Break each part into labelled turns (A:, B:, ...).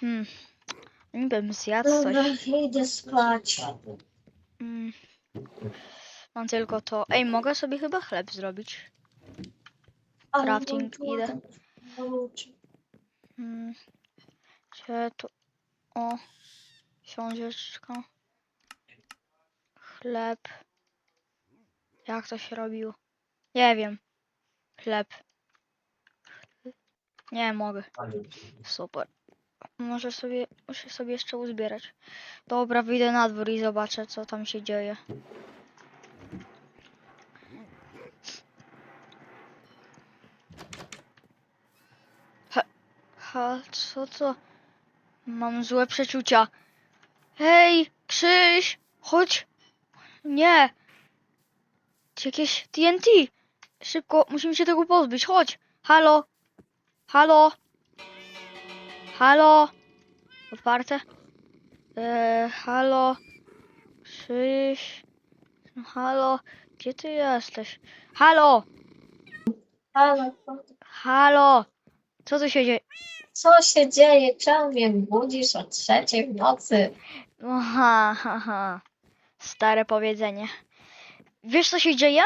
A: Hmm. Bym zjadł coś.
B: Dobra, idę spać.
A: Mm. Mam tylko to. Ej, mogę sobie chyba chleb zrobić.
B: Ale
A: Crafting,
B: mam
A: idę. Mm. Gdzie to? O. Książeczka. Chleb. Jak to się robiło? Nie wiem. Chleb. Nie mogę. Super. Może sobie, muszę sobie jeszcze uzbierać. Dobra, wyjdę na dwór i zobaczę, co tam się dzieje. Ha, ha, co to? Mam złe przeczucia. Hej, Krzyś, chodź. Nie. Jakieś TNT. Szybko, musimy się tego pozbyć. Chodź. Halo. Halo. Halo. Otwarte. Eee, halo. Krzyś. No, Halo. Gdzie ty jesteś? Halo.
B: Ale
A: Halo. Co tu się dzieje?
B: co się dzieje? Czemu mnie budzisz o trzeciej w nocy?
A: Aha, haha. Stare powiedzenie. Wiesz co się dzieje?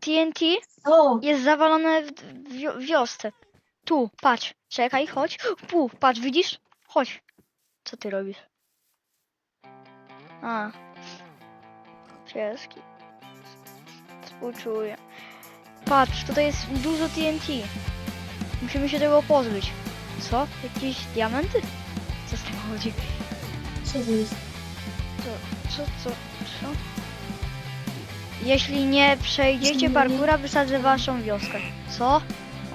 A: TNT
B: Co?
A: jest zawalone w w wio- wiosce. Tu, patrz. Czekaj, chodź. Tu, patrz, widzisz? Chodź. Co ty robisz? A. Pieski. Współczuję. Patrz, tutaj jest dużo TNT. Musimy się tego pozbyć. Co? Jakieś diamenty? Co z tym chodzi?
B: Co to jest?
A: Co, co, co? Jeśli nie przejdziecie
B: Co?
A: parkura, wysadzę waszą wioskę. Co?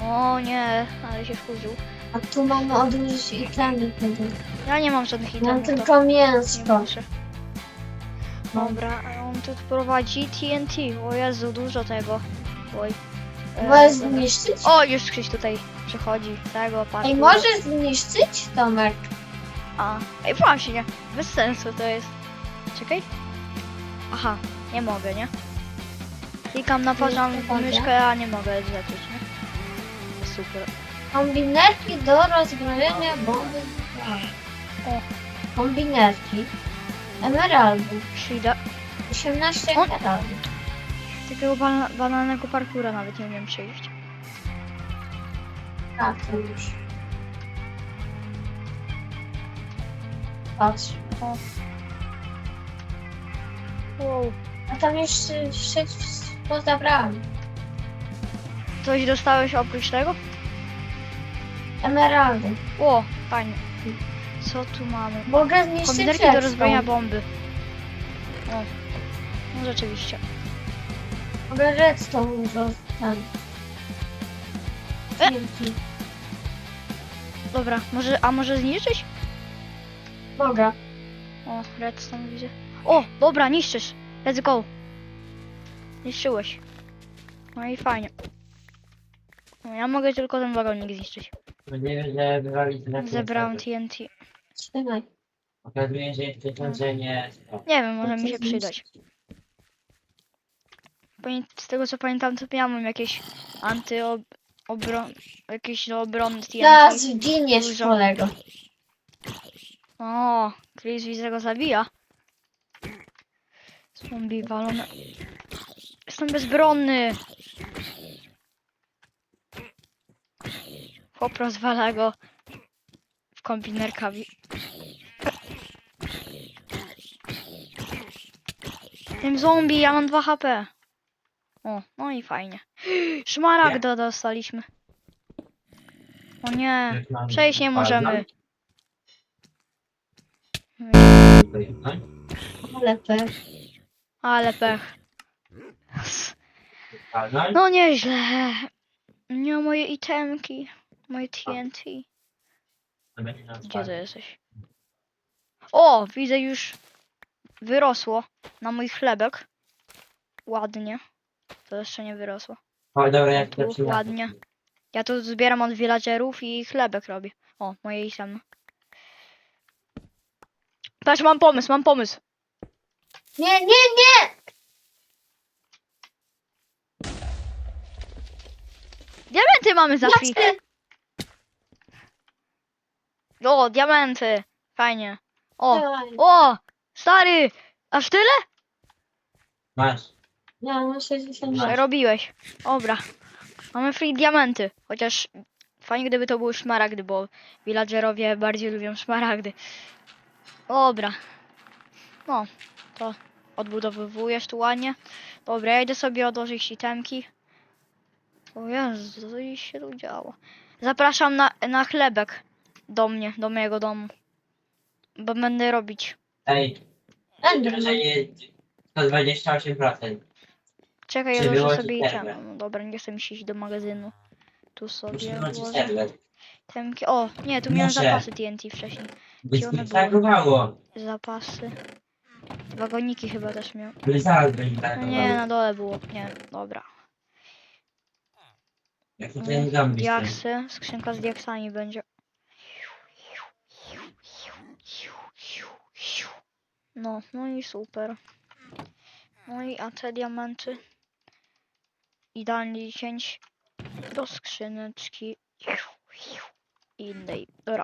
A: O nie, ale się wkurzył.
B: A tu mamy odłożyć itemy.
A: Ja nie mam żadnych
B: Mam
A: itemów. to
B: tylko
A: nie
B: mięsko.
A: muszę. Dobra, a on tu prowadzi TNT. O Jezu, dużo tego. Oj. E,
B: Możesz
A: dobra.
B: zniszczyć?
A: O, już ktoś tutaj przychodzi. Tego parkura.
B: Ej, możesz zniszczyć, Tomek?
A: A, ej właśnie, bez sensu to jest. Czekaj. Aha, nie mogę, nie? Klikam na poziom
B: mogę.
A: myszkę, a nie mogę zlecieć, nie? Super.
B: Kombinerki do rozbrojenia bomby.
A: O.
B: Kombinerki. Emeraldy.
A: Przyjdę.
B: 18
A: O.
B: emeraldy.
A: Takiego bana banalnego parkura nawet nie umiem przejść.
B: A, to już. Patrz.
A: Wow.
B: A tam jeszcze wszystko zabrałem.
A: Coś dostałeś oprócz tego?
B: Emeraldy.
A: O, fajnie. Co tu mamy?
B: Mogę zniszczyć
A: Kombinerki do rozbrojenia bomby. O. No rzeczywiście.
B: Mogę redstone zostać.
A: E.
B: Dzięki.
A: Dobra, może, a może zniszczyć?
B: Mogę.
A: O, redstone widzę. O, dobra, niszczysz. Let's go. Niszczyłeś. No i fajnie. No, ja mogę tylko ten wagonik zniszczyć.
C: Nie że wywalić na
A: Zebrałem TNT.
B: Trzymaj.
C: Okazuje się, że pieniądze nie...
A: Nie wiem, może mi się przydać. Pamię- Z tego co pamiętam, to miałem jakieś anty obron... jakieś do obrony TNT.
B: Zaraz zginiesz,
A: Dużo.
B: kolego.
A: O, Chris widzę go zabija. Zombie walone. Jestem bezbronny. Chłop rozwala go w kombinerkami. Tym zombie, ja mam 2 HP. O, no i fajnie. Szmaragda dostaliśmy. O nie, przejść nie możemy.
B: Ale pech.
A: Ale pech. No nieźle. Nie moje itemki. Moje TNT. Gdzie ty jesteś? O, widzę już wyrosło na mój chlebek. Ładnie. To jeszcze nie wyrosło.
C: O, dobra, jak
A: Tu
C: to
A: ładnie. Ja tu zbieram od villagerów i chlebek robię. O, moje itemy. Patrz, mam pomysł, mam pomysł.
B: Nie, nie, nie!
A: Diamenty mamy za
B: Ja
A: chwilę. O, diamenty! Fajnie. O,
B: Dawaj.
A: o! Stary! Aż tyle?
C: Masz.
B: Ja mam 60 lat.
A: Przerobiłeś. Dobra. Mamy free diamenty. Chociaż fajnie gdyby to były szmaragdy, bo villagerowie bardziej lubią szmaragdy. Dobra. No, to odbudowywujesz tu ładnie. Dobra, ja idę sobie odłożyć itemki. O Jezu, co się tu działo. Zapraszam na, na chlebek do mnie, do mojego domu. Bo będę robić.
C: Ej, wrażenie 128%.
A: Czekaj, ja
C: Czy było
A: sobie
C: serwer?
A: No dobra, nie chcę mi się iść do magazynu. Tu
C: Muszę
A: sobie
C: serwer.
A: Temki. O, nie, tu miałem
C: Muszę.
A: zapasy TNT wcześniej.
C: Byś
A: Gdzie one
C: mi
A: były?
C: zagrowało.
A: Zapasy. Wagoniki chyba też miał.
C: Zaraz będzie
A: No nie, na dole było. Nie, dobra.
C: Jak to ten zombie.
A: Diaksy. Skrzynka z diaksami będzie. No, no i super. No i a te diamenty. Idealnie 10 do skrzyneczki. Innej. Dobra.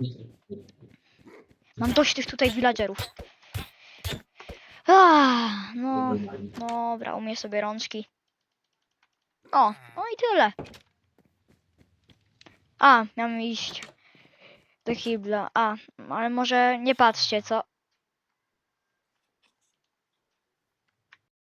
A: Mam dość tych tutaj villagerów. Ah, no, dobra, umie sobie rączki. O, no i tyle. A, miałem iść do kibla. A, ale może nie patrzcie, co?